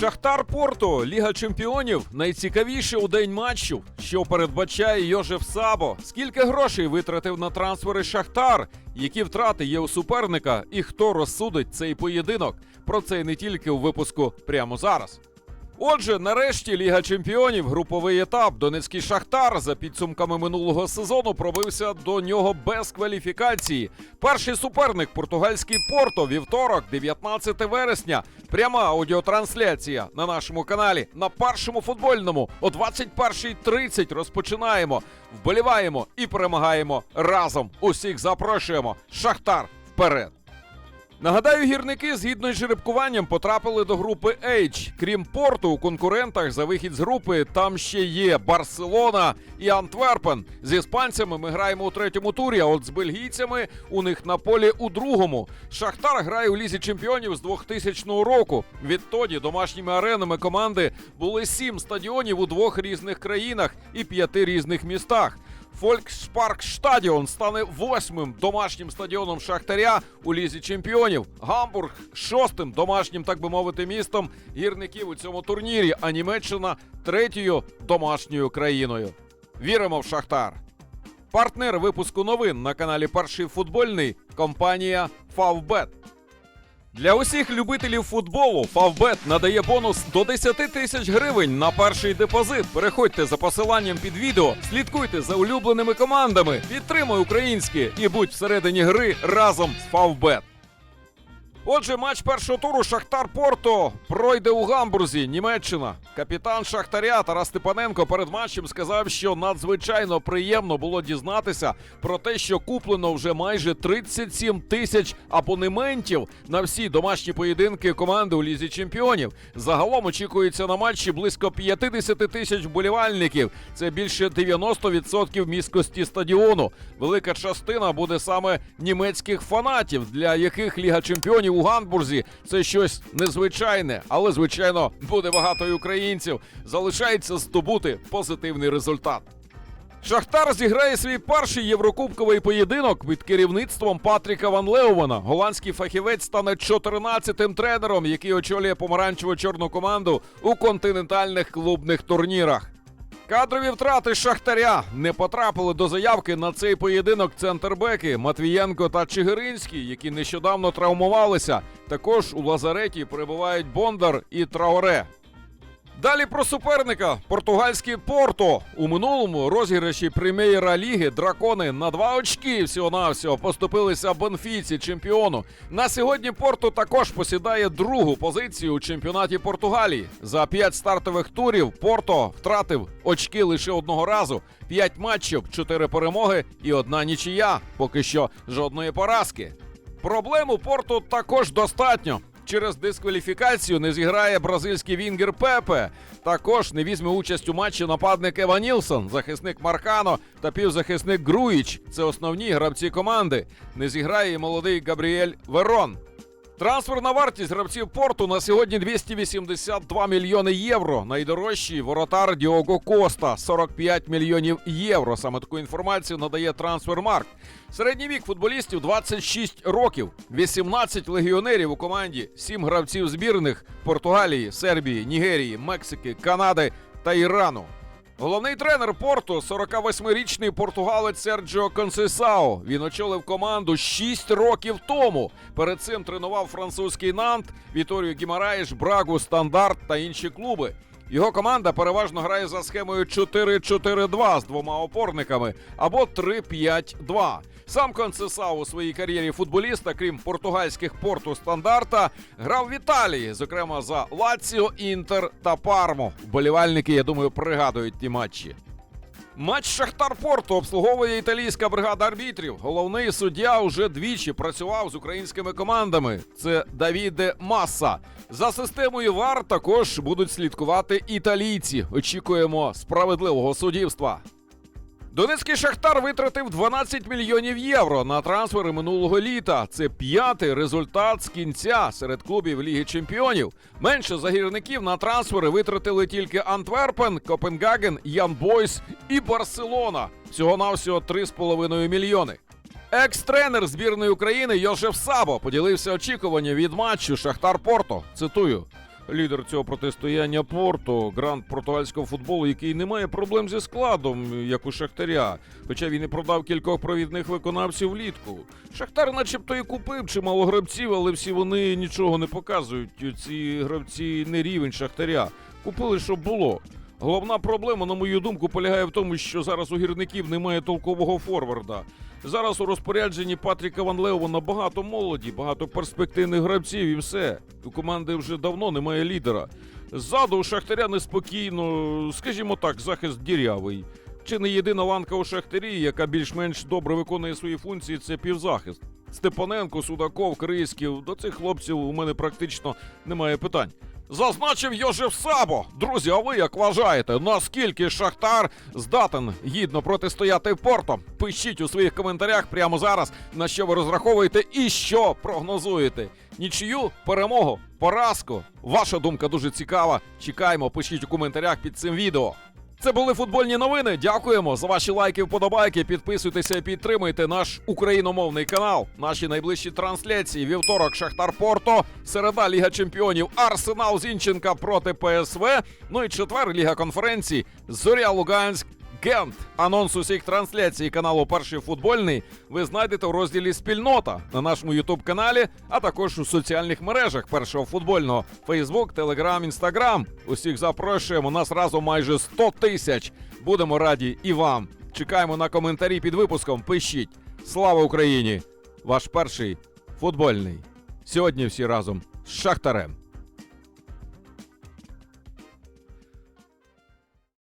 Шахтар Порту, Ліга Чемпіонів найцікавіше у день матчу, що передбачає Йожеф Сабо. Скільки грошей витратив на трансфери Шахтар, які втрати є у суперника, і хто розсудить цей поєдинок? Про це і не тільки у випуску прямо зараз. Отже, нарешті Ліга Чемпіонів, груповий етап. Донецький Шахтар за підсумками минулого сезону пробився до нього без кваліфікації. Перший суперник португальський Порто, вівторок, 19 вересня. Пряма аудіотрансляція на нашому каналі на першому футбольному о 21.30 розпочинаємо. Вболіваємо і перемагаємо разом. Усіх запрошуємо. Шахтар вперед! Нагадаю, гірники згідно з жеребкуванням потрапили до групи H. Крім порту, у конкурентах за вихід з групи там ще є Барселона і Антверпен. З іспанцями ми граємо у третьому турі, а от з бельгійцями у них на полі у другому. Шахтар грає у лізі чемпіонів з 2000 року. Відтоді домашніми аренами команди були сім стадіонів у двох різних країнах і п'яти різних містах. Фолькспарк Стадіон стане восьмим домашнім стадіоном Шахтаря у лізі чемпіонів. Гамбург шостим домашнім, так би мовити, містом гірників у цьому турнірі. А Німеччина третьою домашньою країною. Віримо в Шахтар. Партнер випуску новин на каналі Перший футбольний компанія Фавбет. Для усіх любителів футболу Фавбет надає бонус до 10 тисяч гривень на перший депозит. Переходьте за посиланням під відео, слідкуйте за улюбленими командами, підтримуй українське і будь всередині гри разом з Фавбет. Отже, матч першого туру Шахтар Порто пройде у Гамбурзі, Німеччина. Капітан Шахтаря Тарас Степаненко перед матчем сказав, що надзвичайно приємно було дізнатися про те, що куплено вже майже 37 тисяч абонементів на всі домашні поєдинки команди у лізі чемпіонів. Загалом очікується на матчі близько 50 тисяч вболівальників. Це більше 90% міськості стадіону. Велика частина буде саме німецьких фанатів, для яких Ліга Чемпіонів у Гамбурзі це щось незвичайне, але звичайно буде багато і українців. Залишається здобути позитивний результат. Шахтар зіграє свій перший єврокубковий поєдинок під керівництвом Патріка Ван Леувана. Голландський фахівець стане 14-тим тренером, який очолює помаранчево-чорну команду у континентальних клубних турнірах. Кадрові втрати Шахтаря не потрапили до заявки на цей поєдинок центрбеки Матвієнко та Чигиринський, які нещодавно травмувалися. Також у лазареті перебувають Бондар і Траоре. Далі про суперника португальський Порто. У минулому розіграші прем'єра ліги дракони на два очки всього-навсього поступилися Бенфіці чемпіону. На сьогодні Порто також посідає другу позицію у чемпіонаті Португалії. За п'ять стартових турів Порто втратив очки лише одного разу. П'ять матчів, чотири перемоги і одна нічия. Поки що жодної поразки. Проблем у Порту також достатньо. Через дискваліфікацію не зіграє бразильський вінгер Пепе. Також не візьме участь у матчі нападник Ева Нілсон, захисник Маркано та півзахисник Груїч. Це основні гравці команди. Не зіграє і молодий Габріель Верон. Трансферна вартість гравців порту на сьогодні 282 мільйони євро. Найдорожчий воротар Діого Коста 45 мільйонів євро. Саме таку інформацію надає Трансфермарк. Середній вік футболістів 26 років, 18 легіонерів у команді, 7 гравців збірних Португалії, Сербії, Нігерії, Мексики, Канади та Ірану. Головний тренер Порту 48-річний португалець Серджіо Консесао. Він очолив команду 6 років тому. Перед цим тренував французький Нант, Віторію Гімараєш, Брагу, Стандарт та інші клуби. Його команда переважно грає за схемою 4-4-2 з двома опорниками або 3-5-2. Сам Концесау у своїй кар'єрі футболіста, крім португальських порту стандарта, грав в Італії, зокрема за Лаціо, Інтер та Пармо. Болівальники, я думаю, пригадують ті матчі. Матч Шахтар Порту обслуговує італійська бригада арбітрів. Головний суддя уже двічі працював з українськими командами. Це Давіде Маса. За системою ВАР також будуть слідкувати італійці. Очікуємо справедливого суддівства. Донецький Шахтар витратив 12 мільйонів євро на трансфери минулого літа. Це п'ятий результат з кінця серед клубів Ліги Чемпіонів. Менше загірників на трансфери витратили тільки Антверпен, Копенгаген, Ян Бойс і Барселона. Всього навсього 3,5 мільйони. Екс-тренер збірної України Йошеф Сабо поділився очікуванням від матчу Шахтар Порто. Цитую. Лідер цього протистояння Порто, грант португальського футболу, який не має проблем зі складом, як у Шахтаря. Хоча він і продав кількох провідних виконавців влітку. Шахтар, начебто, і купив чимало гравців, але всі вони нічого не показують. Ці гравці не рівень Шахтаря. Купили, щоб було. Головна проблема, на мою думку, полягає в тому, що зараз у гірників немає толкового форварда. Зараз у розпорядженні Патріка Ван Леова багато молоді, багато перспективних гравців і все. У команди вже давно немає лідера. Ззаду у Шахтаря неспокійно, скажімо так, захист дірявий. Чи не єдина ланка у Шахтарі, яка більш-менш добре виконує свої функції, це півзахист. Степаненко, Судаков, Крисків. До цих хлопців у мене практично немає питань. Зазначив Йожев Сабо. Друзі, а ви як вважаєте, наскільки Шахтар здатен гідно протистояти Порто? Пишіть у своїх коментарях прямо зараз, на що ви розраховуєте і що прогнозуєте. Нічию, перемогу, поразку. Ваша думка дуже цікава. Чекаємо, пишіть у коментарях під цим відео. Це були футбольні новини. Дякуємо за ваші лайки, вподобайки. Підписуйтеся і підтримуйте наш україномовний канал. Наші найближчі трансляції. Вівторок Шахтар Порто, середа Ліга Чемпіонів Арсенал Зінченка проти ПСВ. Ну і четвер Ліга конференції Зоря Луганськ. Гент. Анонс усіх трансляцій каналу Перший футбольний ви знайдете у розділі Спільнота на нашому Ютуб каналі, а також у соціальних мережах першого футбольного Фейсбук, Телеграм, Інстаграм. Усіх запрошуємо. Нас разом майже 100 тисяч. Будемо раді і вам. Чекаємо на коментарі під випуском. Пишіть. Слава Україні! Ваш перший футбольний. Сьогодні всі разом з Шахтарем.